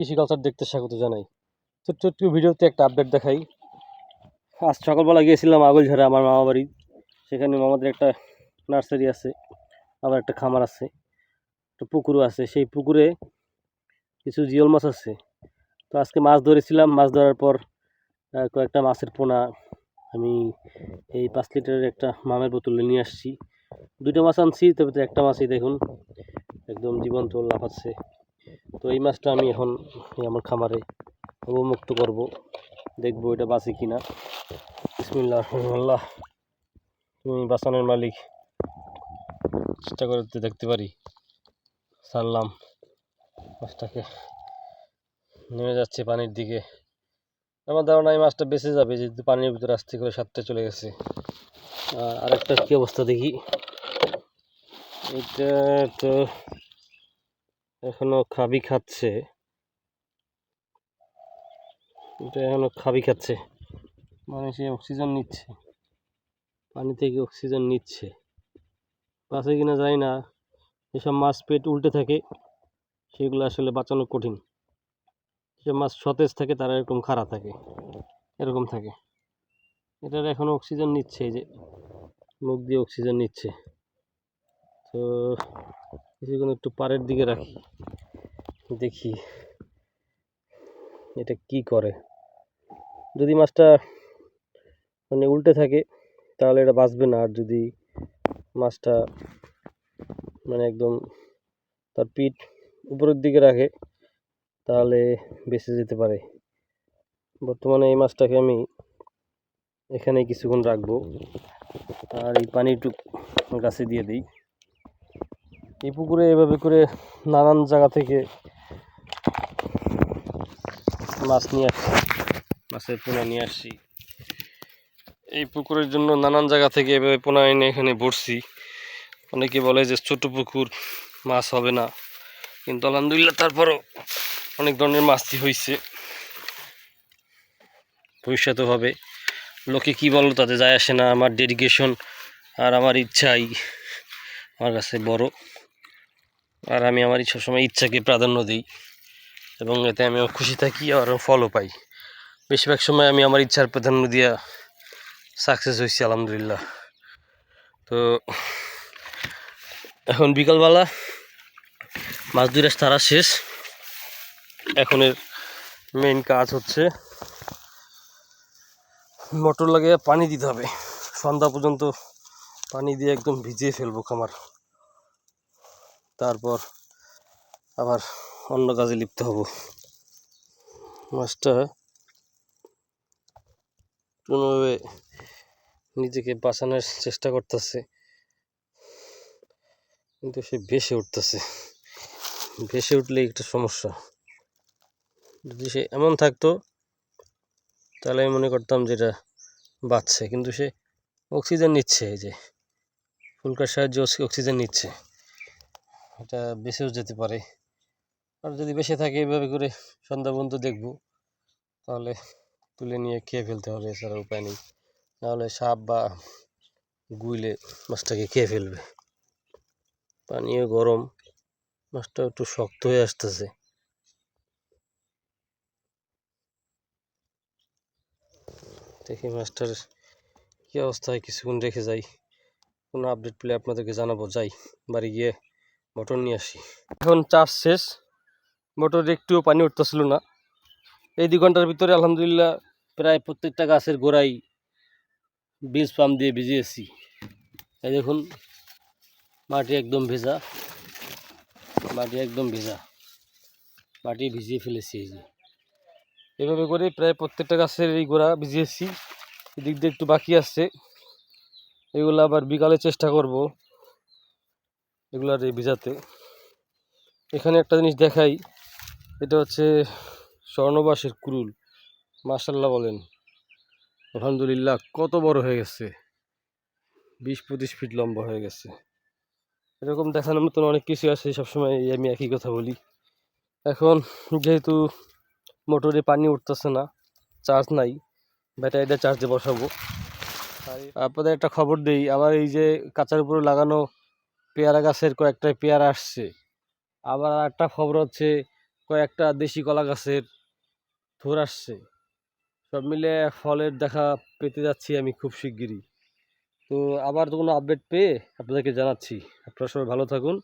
কৃষি কালচার দেখতে স্বাগত জানাই। ছোট্ট ছোট্ট ভিডিওতে একটা আপডেট দেখাই। আজ সকালবেলা গিয়েছিলাম আগলঝাড়া আমার মামা বাড়ি। সেখানে মামাদের একটা নার্সারি আছে, আবার একটা খামার আছে, একটা পুকুরও আছে। সেই পুকুরে কিছু জিওল মাছ আছে। তো আজকে মাছ ধরেছিলাম, মাছ ধরার পর কয়েকটা মাছের পোনা আমি এই পাঁচ লিটারের একটা মামের বোতলে নিয়ে আসছি। দুটো মাছ আনছি, তবে তো একটা মাছই দেখুন, একদম জীবন্ত লাফাচ্ছে। তো এই মাছটা আমি এখন আমার খামারে অবমুক্ত করব। দেখব এটা বাঁচে কিনা। বিসমিল্লাহ আল্লাহ তুমি বাঁচানোর মালিক। চেষ্টা করতে দেখতে পারি। ছাড়লাম মাছটাকে নেমে যাচ্ছে পানির দিকে। আমার ধারণা এই মাছটা বেঁচে যাবে, যেহেতু পানির ভিতরে আসতে করে সাতটা চলে গেছে। আর আরেকটা কী অবস্থা দেখি। এটা তো এখনও খাবি খাচ্ছে। এটা এখনও খাবি খাচ্ছে। মানে সে অক্সিজেন নিচ্ছে। পানি থেকে অক্সিজেন নিচ্ছে। বাঁচে কিনা যায় না। এসব মাছ পেট উল্টে থাকে। সেগুলো আসলে বাঁচানো কঠিন। যেসব মাছ সতেজ থাকে, তারা এরকম খাড়া থাকে। এরকম থাকে। এটার এখনও অক্সিজেন নিচ্ছে এই যে। মুখ দিয়ে অক্সিজেন নিচ্ছে। তো কিছুক্ষণ একটু পাড়ের দিকে রাখি। দেখি এটা কি করে। যদি মাছটা মানে উল্টে থাকে, তাহলে এটা বাঁচবে না। আর যদি মাছটা মানে একদম তার পিঠ উপরের দিকে রাখে, তাহলে বেঁচে যেতে পারে। বর্তমানে এই মাছটাকে আমি এখানে কিছুক্ষণ রাখব। আর এই পানিটুক গাছে দিয়ে দিই। এই পুকুরে এভাবে করে নানান জায়গা থেকে মাছ নিয়ে আসছি। মাছের পোনা নিয়ে আসছি। এই পুকুরের জন্য নানান জায়গা থেকে এভাবে পোনা এনে এখানে ভরছি। অনেকে বলে যে ছোট পুকুর, মাছ হবে না। কিন্তু আলহামদুলিল্লাহ তারপরও অনেক ধরনের মাছই হয়েছে ভবিষ্যতে হবে। লোকে কি বলো তাতে যায় আসে না। আমার ডেডিকেশন আর আমার ইচ্ছাই আমার কাছে বড়। আর আমি আমার সবসময় ইচ্ছাকে প্রাধান্য দিই এবং এতে আমিও খুশি থাকি আর ফলও পাই। বেশিরভাগ সময় আমি আমার ইচ্ছার প্রাধান্য দিয়া সাকসেস হয়েছি আলহামদুলিল্লাহ। তো এখন বিকালবেলা মাছ দুইটা তারা শেষ। এখনের মেইন কাজ হচ্ছে মোটর লাগিয়ে পানি দিতে হবে। সন্ধ্যা পর্যন্ত পানি দিয়ে একদম ভিজিয়ে ফেলব খামার। তারপর আবার অন্য কাজে লিপ্ত হব। মাছটা কোনোভাবে নিজেকে বাঁচানোর চেষ্টা করতেছে, কিন্তু সে ভেসে উঠতেছে। ভেসে উঠলে একটা সমস্যা। যদি সে এমন থাকতো, তাহলে আমি মনে করতাম যে এটা বাঁচছে, কিন্তু সে অক্সিজেন নিচ্ছে এই যে। ফুলকার সাহায্যে অক্সিজেন নিচ্ছে। এটা বেঁচেও যেতে পারে। আর যদি বেঁচে থাকে এইভাবে করে সন্ধ্যা পর্যন্ত দেখব, তাহলে তুলে নিয়ে খেয়ে ফেলতে হবে, এছাড়া উপায় নেই। নাহলে সাপ বা গুইলে মাছটাকে খেয়ে ফেলবে। পানিও গরম মাছটা একটু শক্ত হয়ে আসতেছে। দেখি মাছটার কী অবস্থায় কিছুক্ষণ রেখে যাই। কোনো আপডেট পেলে আপনাদেরকে জানাব। যাই, বাড়ি গিয়ে মোটর নিয়ে আসি। এখন চার্জ শেষ মোটরে একটুও পানি উঠতেছিল না। এই দু ঘণ্টার ভিতরে আলহামদুলিল্লাহ প্রায় প্রত্যেকটা গাছের গোড়ায় বীজ পাম্প দিয়ে ভিজিয়েছি। এই দেখুন, মাটি একদম ভেজা, মাটি একদম ভেজা। মাটি ভিজিয়ে ফেলেছি এই যে। এভাবে করে প্রায় প্রত্যেকটা গাছের এই গোড়া ভিজিয়েছি। এদিক দিয়ে একটু বাকি আসছে এগুলো আবার বিকালে চেষ্টা করব। এগুলো আর এই ভিজাতে। এখানে একটা জিনিস দেখাই, এটা হচ্ছে স্বর্ণবাসের কুরুল। মার্শাল্লাহ বলেন। আলহামদুলিল্লাহ, কত বড় হয়ে গেছে। বিশ পঁচিশ ফিট লম্বা হয়ে গেছে। এরকম দেখানোর মতন অনেক কিছু আছে সবসময় আমি একই কথা বলি। এখন যেহেতু মোটরে পানি উঠতেছে না, চার্জ নাই ব্যাটারিটা চার্জে বসাবো। আপনাদের একটা খবর দেই, আমার এই যে কাঁচার উপরে লাগানো পেয়ারা গাছের কয়েকটা পেয়ারা আসছে। আবার একটা খবর হচ্ছে, কয়েকটা দেশি কলা গাছের থোর আসছে। সব মিলে ফলের দেখা পেতে যাচ্ছি আমি খুব শিগগিরই। তো আবার তো কোনো আপডেট পেয়ে আপনাদেরকে জানাচ্ছি। আপনারা সবাই ভালো থাকুন।